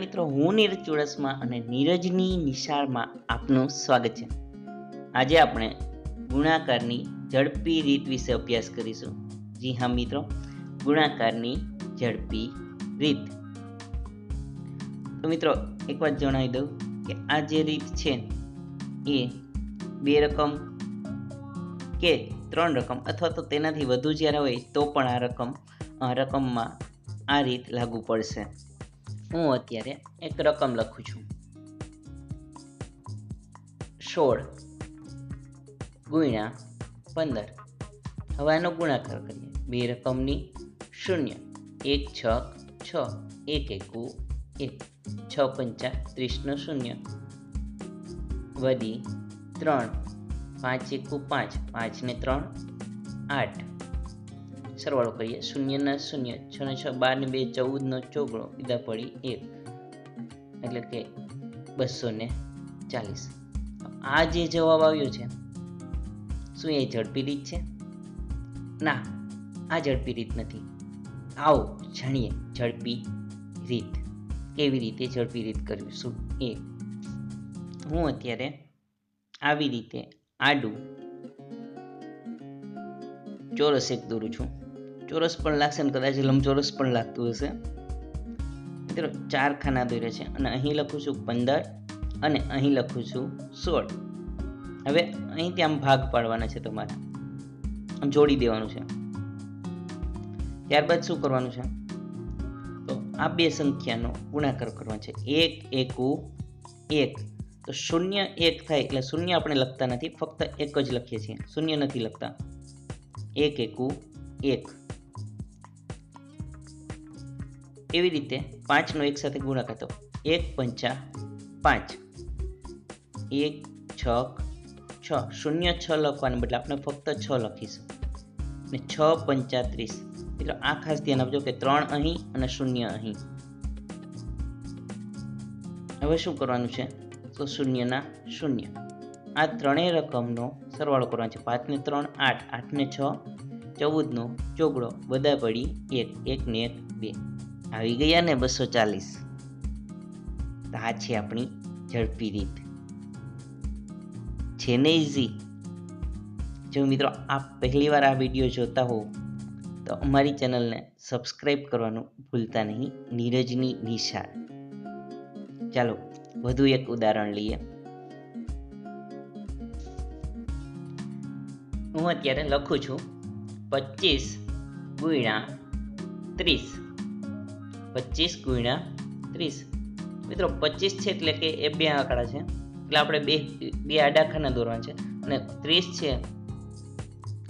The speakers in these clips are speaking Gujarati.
મિત્રો, હું નીરજ ચુડાસમા અને નીરજની નિશાળમાં આપનું સ્વાગત છે. આજે આપણે ગુણાકારની ઝડપી રીત વિશે અભ્યાસ કરીશું. જી હા, મિત્રો, ગુણાકારની ઝડપી રીત. તો મિત્રો એક વાત જણાવી દઉં કે આ જે રીત છે એ બે રકમ કે ત્રણ રકમ અથવા તો તેનાથી વધુ જ્યારે હોય તો પણ આ રકમ રકમમાં આ રીત લાગુ પડશે. હું અત્યારે એક રકમ લખું છું. સોળ ગુણ્યા પંદર. હવે આનો ગુણાકાર કરીએ. બે રકમની શૂન્ય. એક છ છ, એક એકુ, એક. છ પંચા ત્રીસનો શૂન્ય. વધી ત્રણ. પાંચ એકુ પાંચ. પાંચને ત્રણ, આઠ. સરવાળો કરીએ. શૂન્યના શૂન્ય છ ને છ, બાર ને બે, ચૌદનો ચોગડો ઈદા પડી એક. એટલે કે બસો ને ચાલીસ. આ જે જવાબ આવ્યો છે, શું એ ઝડપી રીત છે? ના, આ ઝડપી રીત નથી. આવો જાણીએ ઝડપી રીત. કેવી રીતે ઝડપી રીત કરીશું એ હું અત્યારે આવી રીતે આડું ચોરસ એક દોરું છું. ચોરસ પણ લાગશે ને કદાચ લંબચોરસ પણ લાગતું હશે. મિત્રો, ચાર ખાના દોર્યા છે અને અહીં લખું છું પંદર અને અહીં લખું છું સોળ. હવે અહીંથી આમ ભાગ પાડવાના છે તમારે. જોડી દેવાનું છે. ત્યારબાદ શું કરવાનું છે? તો આ બે સંખ્યાનો ગુણાકાર કરવાનો છે. એક, એકુ એક. તો શૂન્ય એક થાય એટલે શૂન્ય આપણે લખતા નથી, ફક્ત એક જ લખીએ છીએ. શૂન્ય નથી લખતા. એક, એકુ એક. એવી રીતે પાંચનો એક સાથે ગુણાકાર તો એક પંચા પાંચ. એક, છ છ. શૂન્ય છ લખવાને બદલે આપણે ફક્ત છ લખીશું. ને છ પંચાત્રીસ એટલે આ ખાસ ધ્યાન આપજો કે ત્રણ અહીં અને શૂન્ય અહીં. હવે શું કરવાનું છે? તો શૂન્યના શૂન્ય. આ ત્રણેય રકમનો સરવાળો કરવાનો છે. પાંચને ત્રણ, આઠ. આઠને છ, ચૌદનો ચોગડો. બધા પડી એક. એકને એક, બે. આવી ગયા ને બસો ચાલીસ. આ છે આપણી ઝડપી રીત. છે ને ઇઝી જો મિત્રો આપ પહેલી વાર આ વીડિયો જોતા હો તો અમારી ચેનલને સબસ્ક્રાઈબ કરવાનું ભૂલતા નહીં. નીરજની નિશાળ. ચાલો, વધુ એક ઉદાહરણ લઈએ. હું અત્યારે લખું છું પચીસ ગુણ્યા ત્રીસ. પચીસ ગુણ્યા ત્રીસ. મિત્રો, પચીસ છે એટલે કે એ બે આંકડા છે. એટલે આપણે બે બે આડા ખાના દોરવાના છે. અને ત્રીસ છે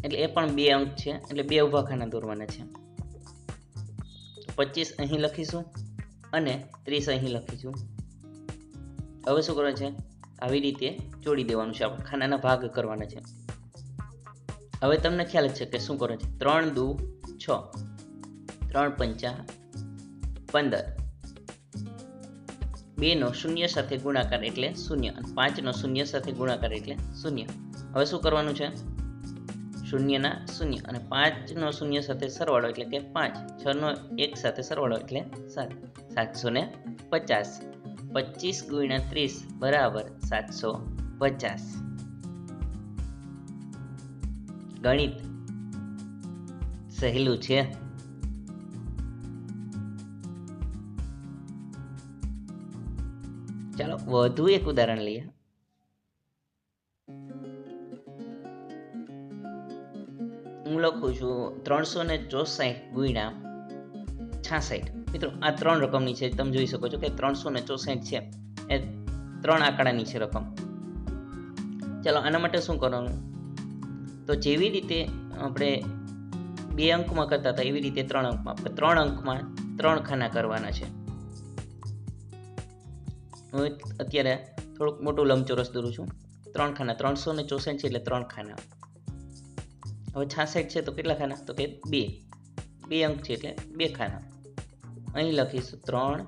એટલે એ પણ બે અંક છે. એટલે બે ઊભા ખાના દોરવાના છે. પચીસ અહીં લખીશું અને ત્રીસ અહીં લખીશું. હવે શું કરવાનું છે? આવી રીતે જોડી દેવાનું છે. આપણે ખાનાના ભાગ કરવાના છે. હવે તમને ખ્યાલ છે કે શું કરવાનું છે? ત્રણ દુ છ. ત્રણ પંચા પંદર. બેનો શૂન્ય સાથે ગુણાકાર એટલે શૂન્ય અને પાંચનો શૂન્ય સાથે ગુણાકાર એટલે શૂન્ય. હવે શું કરવાનું છે? શૂન્યના શૂન્ય અને પાંચનો શૂન્ય સાથે સરવાળો એટલે કે પાંચ. છનો એક સાથે સરવાળો એટલે સાત. સાતસો ને પચાસ. પચીસ ગુણ્યા ત્રીસ બરાબર સાતસો પચાસ. ગણિત સહેલું છે. વધુ એક ઉદાહરણ લઈએ. હું લખું છું ત્રણસો ને ચોસાઠ ગુણ્યા છાસઠ. મિત્રો, આ ત્રણ રકમની છે. તમે જોઈ શકો છો કે ત્રણસો ને ચોસાઠ છે. એ ત્રણ આંકડાની છે રકમ. ચાલો, આના માટે શું કરવાનું? તો જેવી રીતે આપણે બે અંકમાં કરતા હતા, એવી રીતે ત્રણ અંકમાં. ત્રણ અંકમાં ત્રણ ખાના કરવાના છે. હું અત્યારે થોડુંક મોટું લંબચોરસ દોરું છું. ત્રણ ખાના, ત્રણસો ને ચોસઠ છે એટલે ત્રણ ખાના. હવે છાસઠ છે તો કેટલા ખાના? તો કે બે. બે અંક છે એટલે બે ખાના. અહીં લખીશું ત્રણ,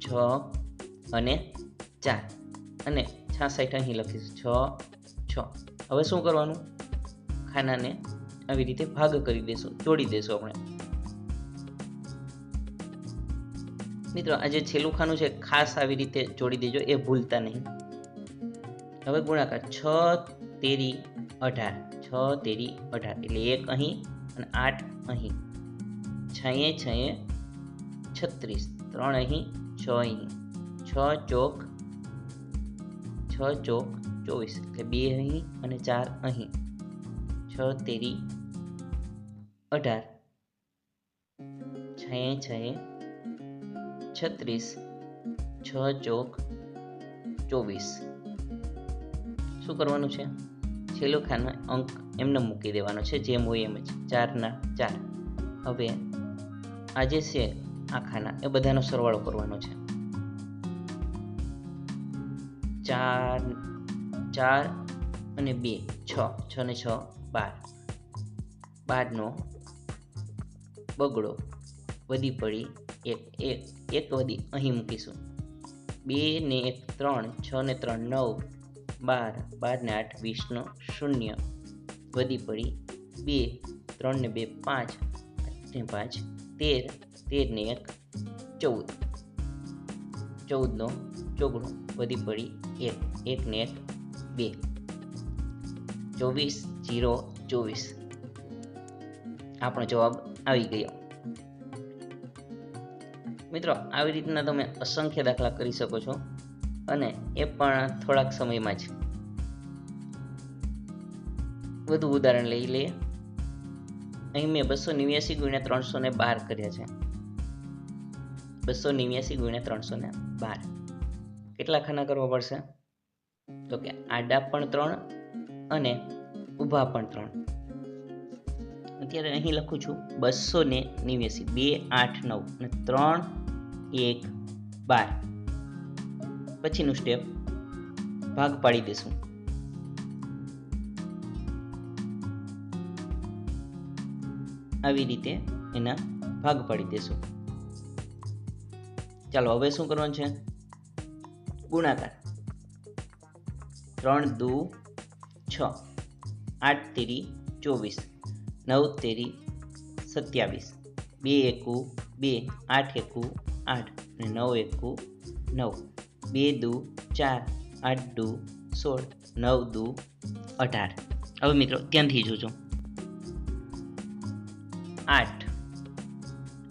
છ અને ચાર. અને છાસઠ અહીં લખીશું છ છ. હવે શું કરવાનું? ખાનાને આવી રીતે ભાગ કરી દેશું, જોડી દેશું આપણે. મિત્રો, આ જે છેલ્લું ખાનું છે, ખાસ આવી રીતે જોડી દેજો, એ ભૂલતા નહીં. હવે ગુણાકાર, છ તેરી અઢાર, છ તેરી અઢાર, એટલે એક અહીં અને આઠ અહીં. છએ છએ છત્રીસ, ત્રણ અહીં, છ અહીં. છ ચોક છ ચોક ચોવીસ, એટલે બે અહીં અને ચાર અહીં. છ તેરી અઢાર. છએ છએ છત્રીસ, છ, ચોક, ચોવીસ. શું કરવાનું છે? છેલ્લો ખાના અંક એમને મૂકી દેવાનો છે જેમ હોય એમ જ. ચારના ચાર. હવે આ જે છે આ ખાના, એ બધાનો સરવાળો કરવાનો છે. ચાર ચાર અને બે, છ. છ ને છ, બાર. બારનો બગડો, વધી પડી એક એક એક વધી અહીં મૂકીશું. બે ને એક ત્રણ, છ ને ત્રણ, નવ, બાર બાર ને આઠ વીસનો શૂન્ય. વધી પડી બે, ત્રણ ને બે, પાંચ, ને પાંચ, તેર તેર ને એક, ચૌદ. ચૌદનો ચોગડો વધી પડી એક એક ને એક, બે. ચોવીસ, જીરો, ચોવીસ. આપણો જવાબ આવી ગયો. મિત્રો, આવી રીતના તમે અસંખ્ય દાખલા કરી શકો છો અને એ પણ થોડાક સમયમાં જ. વધુ ઉદાહરણ લઈ લઈએ. અહીં મેં બસો નેવ્યાસી ગુણ્યા ત્રણસો ને બાર કર્યા છે. બસો નેવ્યાસી ગુણ્યા ત્રણસો ને બાર. કેટલા ખાના કરવા પડશે? તો કે આડા પણ ત્રણ અને ઊભા પણ ત્રણ. અત્યારે અહીં લખું છું બસો ને નેવ્યાસી, બે, આઠ, નવ અને ત્રણ એક, બાર. પછીનું સ્ટેપ ભાગ પાડી દેશું આવી રીતે એના ભાગ પાડી દેશું ચાલો, હવે શું કરવાનું છે? ગુણાકાર. ત્રણ, દુ, છ. આઠ, તેરી, ચોવીસ. નવ, તેરી, સત્યાવીસ. બે, એકુ, બે, આઠ, એકુ આઠ અને નવ એકુ નવ. બે દુ ચાર, આઠ દુ સોળ, નવ દુ અઢાર. હવે મિત્રો ત્યાંથી જોજો? આઠ.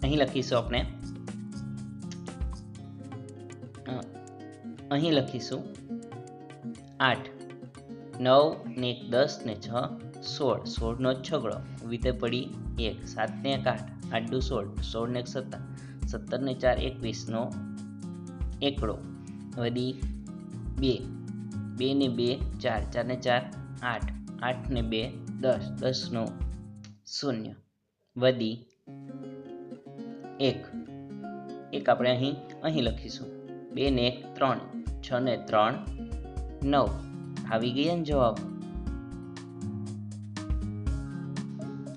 અહીં લખીશું આપણે. અહીં લખીશું. આઠ. નવ ને એક દસ ને છ, સોળ. સોળનો છગડો. વીતે પડી એક. સાત ને એક આઠ. આઠ દુ સોળ. સોળ ને એક સત્તર સત્તર ને ચાર એકવીસનો એકડો. વધી બે. બે ને બે ચાર. ચાર ને ચાર આઠ. આઠ ને બે દસ. દસનો શૂન્ય. વધી એક. એક આપણે અહીં અહીં લખીશું. બે ને એક ત્રણ. છ ને ત્રણ નવ. આવી ગયા ને જવાબ?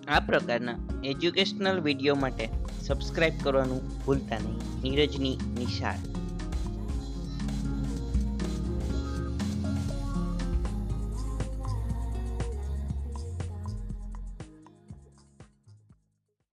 આ પ્રકારના એજ્યુકેશનલ વીડિયો માટે સબસ્ક્રાઇબ કરવાનું ભૂલતા નહીં. નીરજની નિશાળ.